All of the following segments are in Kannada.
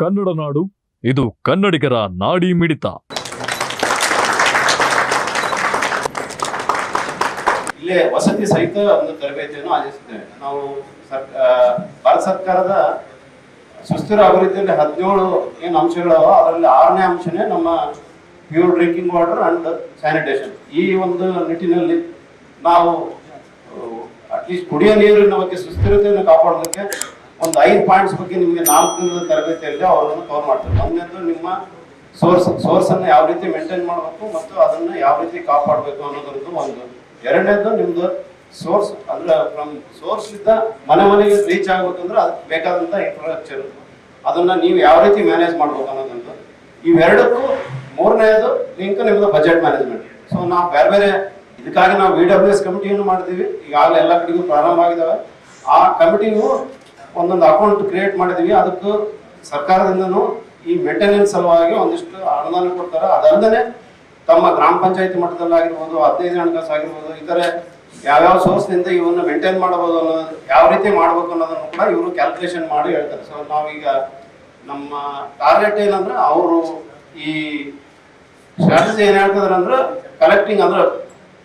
ಕನ್ನಡ ನಾಡು, ಇದು ಕನ್ನಡಿಗರ ನಾಡಿ ಮಿಡಿತ. ಇಲ್ಲೇ ವಸತಿ ಸಹಿತ ಒಂದು ತರಬೇತಿಯನ್ನು ಆಯೋಜಿಸಿದ್ದೇವೆ. ನಾವು ಭಾರತ ಸರ್ಕಾರದ ಸುಸ್ಥಿರ ಅಭಿವೃದ್ಧಿಯಲ್ಲಿ ಹದಿನೇಳು ಏನು ಅಂಶಗಳವ ಅದರಲ್ಲಿ ಆರನೇ ಅಂಶನೇ ನಮ್ಮ pure drinking water and sanitation ಈ ಒಂದು ನಿಟ್ಟಿನಲ್ಲಿ ನಾವು ಅಟ್ಲೀಸ್ಟ್ ಕುಡಿಯೋ ನೀರಿನ ಬಗ್ಗೆ ಸುಸ್ಥಿರತೆಯನ್ನು ಕಾಪಾಡೋದಕ್ಕೆ ಒಂದು ಐದು ಪಾಯಿಂಟ್ಸ್ ಬಗ್ಗೆ ನಿಮಗೆ ನಾಲ್ಕು ದಿನದ ತರಬೇತಿಯಲ್ಲಿ ಅವರನ್ನು ಕವರ್ ಮಾಡ್ತಾರೆ ಒಂದನೇದು ನಿಮ್ಮ ಸೋರ್ಸ್ ಸೋರ್ಸ್ ಅನ್ನು ಯಾವ ರೀತಿ ಮೇಂಟೈನ್ ಮಾಡಬೇಕು ಮತ್ತು ಅದನ್ನ ಯಾವ ರೀತಿ ಕಾಪಾಡಬೇಕು ಅನ್ನೋದ್ರದ್ದು ಒಂದು. ಎರಡನೇದು ನಿಮ್ದು ಸೋರ್ಸ್ ಅಂದ್ರೆ ಫ್ರಮ್ ಸೋರ್ಸ್ ಇದ್ದ ಮನೆ ಮನೆಗೆ ರೀಚ್ ಆಗ್ಬೇಕಂದ್ರೆ ಅದಕ್ಕೆ ಬೇಕಾದಂತ ಇನ್ಫ್ರಾಸ್ಟ್ರಕ್ಚರ್ ಅದನ್ನ ನೀವು ಯಾವ ರೀತಿ ಮ್ಯಾನೇಜ್ ಮಾಡ್ಬೇಕು ಅನ್ನೋದೊಂದು. ಇವೆರಡಕ್ಕೂ ಮೂರನೇದು ಲಿಂಕ್ ನಿಮ್ದು ಬಜೆಟ್ ಮ್ಯಾನೇಜ್ಮೆಂಟ್ ಸೊ ನಾವು ಬೇರೆ ಬೇರೆ ಇದಕ್ಕಾಗಿ ನಾವು ವಿ ಡಬ್ಲ್ಯೂ ಎಸ್ ಕಮಿಟಿಯನ್ನು ಮಾಡಿದ್ದೀವಿ. ಈಗಾಗಲೇ ಎಲ್ಲ ಕಡೆಗೂ ಪ್ರಾರಂಭ ಆಗಿದ್ದಾವೆ ಆ ಕಮಿಟಿಗೂ ಒಂದೊಂದು ಅಕೌಂಟ್ ಕ್ರಿಯೇಟ್ ಮಾಡಿದೀವಿ. ಅದಕ್ಕೆ ಸರ್ಕಾರದಿಂದನು ಈ ಮೇಂಟೆನೆನ್ಸ್ ಸಲುವಾಗಿ ಒಂದಿಷ್ಟು ಅನುದಾನ ಕೊಡ್ತಾರೆ. ಅದಲ್ಲದೆ ತಮ್ಮ ಗ್ರಾಮ ಪಂಚಾಯತಿ ಮಟ್ಟದಲ್ಲಾಗಿರ್ಬೋದು, ಹದಿನೈದು ಹಣಕಾಸು ಆಗಿರ್ಬೋದು ಇತರೆ ಯಾವ್ಯಾವ ಸೋರ್ಸ್ನಿಂದ ನಿಂದ ಇವನ್ನ ಮೇಂಟೈನ್ ಮಾಡಬಹುದು ಅನ್ನೋದು ಯಾವ ರೀತಿ ಮಾಡ್ಬೇಕು ಅನ್ನೋದನ್ನು ಕೂಡ ಇವರು ಕ್ಯಾಲ್ಕುಲೇಷನ್ ಮಾಡಿ ಹೇಳ್ತಾರೆ. ಸೊ ನಾವೀಗ ನಮ್ಮ ಟಾರ್ಗೆಟ್ ಏನಂದ್ರೆ ಅವರು ಈ ಸ್ಟ್ರಾಟಜಿ ಏನ್ ಹೇಳ್ತಿದಾರೆ ಅಂದ್ರೆ ಕಲೆಕ್ಟಿಂಗ್ ಅಂದ್ರೆ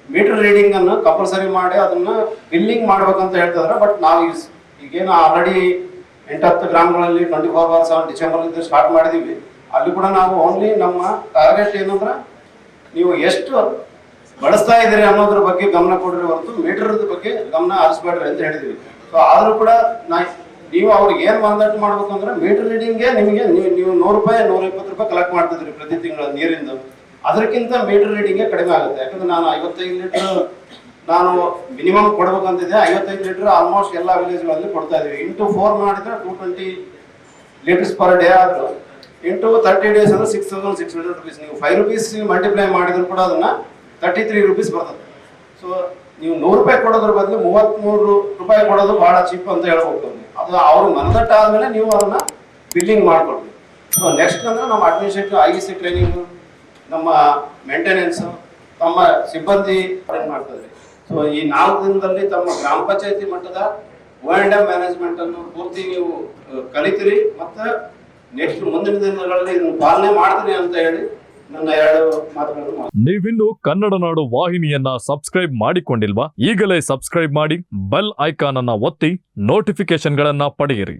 ಮೀಟರ್ ರೀಡಿಂಗ್ ಅನ್ನು ಕಂಪಲ್ಸರಿ ಮಾಡಿ ಅದನ್ನ ಬಿಲ್ಲಿಂಗ್ ಮಾಡ್ಬೇಕಂತ ಹೇಳ್ತಿದಾರೆ. ಬಟ್ ನಾವು ಈಗೇನು ಆಲ್ರೆಡಿ ಎಂಟತ್ತು ಗ್ರಾಮಗಳಲ್ಲಿ twenty four hours December start ಮಾಡಿದೀವಿ. ಅಲ್ಲಿ ಕೂಡ ನಾವು ಓನ್ಲಿ ನಮ್ಮ ಟಾರ್ಗೆಟ್ ಏನಂದ್ರೆ ನೀವು ಎಷ್ಟು ಬಳಸ್ತಾ ಇದ್ದೀರಿ ಅನ್ನೋದ್ರ ಬಗ್ಗೆ ಗಮನ ಕೊಡ್ರಿ ಹೊರತು ಮೀಟರ್ ಬಗ್ಗೆ ಗಮನ ಹರಿಸ್ಬೇಡ್ರಿ ಅಂತ ಹೇಳಿದ್ವಿ. ಸೊ ಆದರೂ ಕೂಡ ನಾ ನೀವು ಅವ್ರಿಗೆ ಏನು ಮಾನದಂಡ ಮಾಡ್ಬೇಕು ಅಂದ್ರೆ ಮೀಟರ್ ರೀಡಿಂಗ್ಗೆ ನಿಮಗೆ ನೀವು ನೀವು ನೂರು ರೂಪಾಯಿ ನೂರ ಇಪ್ಪತ್ತು ರೂಪಾಯಿ ಕಲೆಕ್ಟ್ ಮಾಡ್ತಿದ್ರಿ ಪ್ರತಿ ತಿಂಗಳ ನೀರಿಂದು. ಅದಕ್ಕಿಂತ ಮೀಟರ್ ರೀಡಿಂಗ್ಗೆ ಕಡಿಮೆ ಆಗುತ್ತೆ. ಯಾಕಂದ್ರೆ ನಾನು ಐವತ್ತೈದು ಲೀಟರ್ ನಾನು ಮಿನಿಮಮ್ ಕೊಡಬೇಕಂತಿದೆ ಐವತ್ತೈದು ಲೀಟರ್ ಆಲ್ಮೋಸ್ಟ್ ಎಲ್ಲ ವಿಲೇಜ್ಗಳಲ್ಲಿ ಕೊಡ್ತಾ ಇದೀವಿ ಇಂಟು ಫೋರ್ ಮಾಡಿದ್ರೆ two twenty liters per day ಆದ್ರು ಇಂಟು ತರ್ಟಿ ಡೇಸ್ ಅಂದ್ರೆ six thousand six hundred rupees ನೀವು ಫೈವ್ ರುಪೀಸ್ ಮಲ್ಟಿಪ್ಲೈ ಮಾಡಿದ್ರು ಕೂಡ ಅದನ್ನ ತರ್ಟಿ ತ್ರೀ ರುಪೀಸ್ ಬರ್ತದೆ. ಸೊ ನೀವು ನೂರು ರೂಪಾಯಿ ಕೊಡೋದ್ರ ಬದಲು ಮೂವತ್ಮೂರು ರೂಪಾಯಿ ಕೊಡೋದು ಬಹಳ ಚೀಪ್ ಅಂತ ಹೇಳ್ಬೋದು ಅದು ಅವರು ಮನದಟ್ಟ ಆದ್ಮೇಲೆ ನೀವು ಅದನ್ನ ಬಿಲ್ಲಿಂಗ್ ಮಾಡ್ಕೊಡ್ಬೇಕು ಸೊ ನೆಕ್ಸ್ಟ್ ಅಂದ್ರೆ ನಮ್ಮ ಅಡ್ಮಿನಿಸ್ಟ್ರೇಟಿವ್ ಐ ಸಿ ಟ್ರೈನಿಂಗ್ ನಮ್ಮ ಮೇಂಟೆನೆನ್ಸು ನಮ್ಮ ಸಿಬ್ಬಂದಿ ಮಾಡ್ತದೆ ಸೊ ಈ ನಾಲ್ಕು ದಿನದಲ್ಲಿ ತಮ್ಮ ಗ್ರಾಮ ಪಂಚಾಯತಿ ಮಟ್ಟದ ವರ್ಲ್ಡ್ ಮ್ಯಾನೇಜ್ಮೆಂಟ್ ಅನ್ನು ಪೂರ್ತಿ ನೀವು ಕಲಿತೀರಿ, ಮತ್ತೆ ನೆಕ್ಸ್ಟ್ ಮುಂದಿನ ದಿನಗಳಲ್ಲಿ ಇದನ್ನು ಪಾಲನೆ ಮಾಡ್ತೀರಿ ಅಂತ ಹೇಳಿ ನನ್ನ ಎರಡು ಮಾತುಗಳನ್ನು ಮಾತು ನೀವಿನ್ನು ಕನ್ನಡ ನಾಡು ವಾಹಿನಿಯನ್ನ ಸಬ್ಸ್ಕ್ರೈಬ್ ಮಾಡಿಕೊಂಡಿಲ್ವಾ? ಈಗಲೇ ಸಬ್ಸ್ಕ್ರೈಬ್ ಮಾಡಿ ಬೆಲ್ ಐಕಾನ್ ಅನ್ನ ಒತ್ತಿ ನೋಟಿಫಿಕೇಶನ್ಗಳನ್ನ ಪಡೆಯಿರಿ.